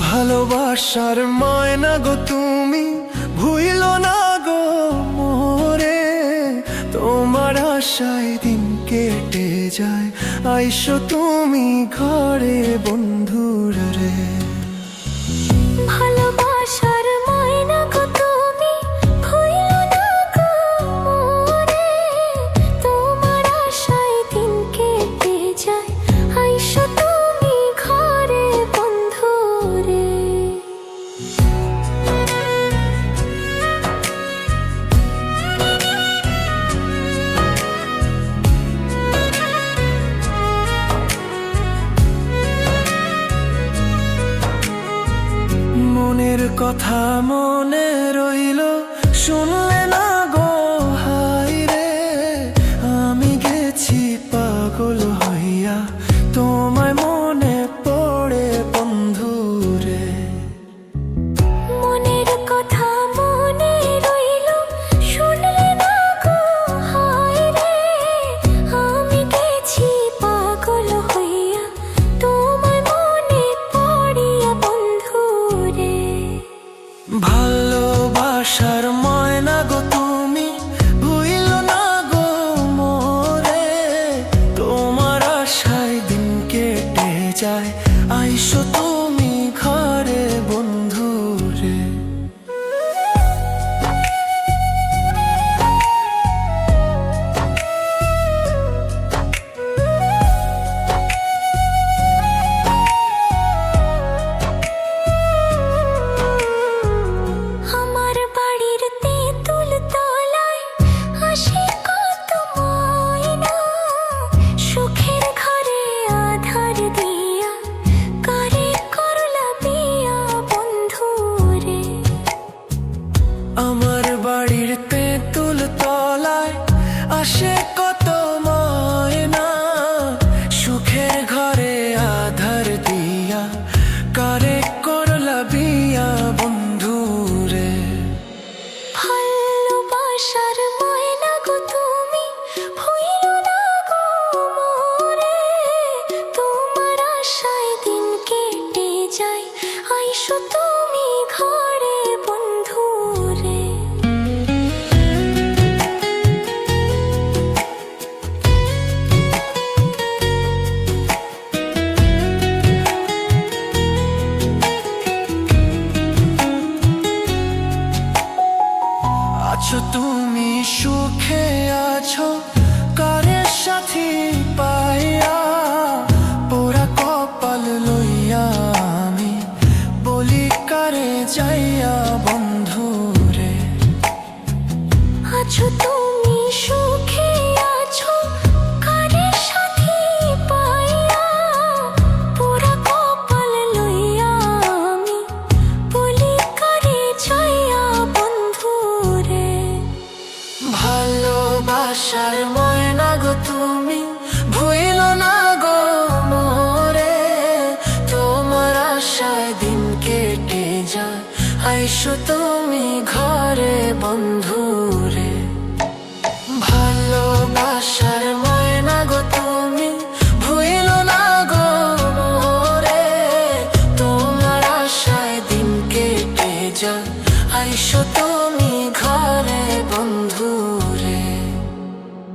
ভালোবাসার ময়না গো তুমি, ভুইল না গো মোরে। তোমার আশায় দিন কেটে যায়, আইসো তুমি ঘরে বন্ধুর রে। মনের কথা মনে রইল। শুনলে না গো, হাই রে, আমি গেছি পাগল হইয়া। তোমায় মনে পড়ে বন্ধু রে মনের কথা ভালোবাসার বাড়ির তেঁতুল তলায় আসে কত সুখে আছো কারে সাথী পাইয়া পোড়া কপাল লইয়া আমি বলি কারে যাইয়া বন্ধু ভালোবাসার ময়না গো তুমি, ভুইল না গো মোরে। তোমার আশায় দিন কেটে যায়, আইসো তুমি ঘরে বন্ধু রে ভালোবাসার ময়না গো তুমি, ভুইল না গো মোরে। তোমার আশায় দিন কেটে যায়, আইসো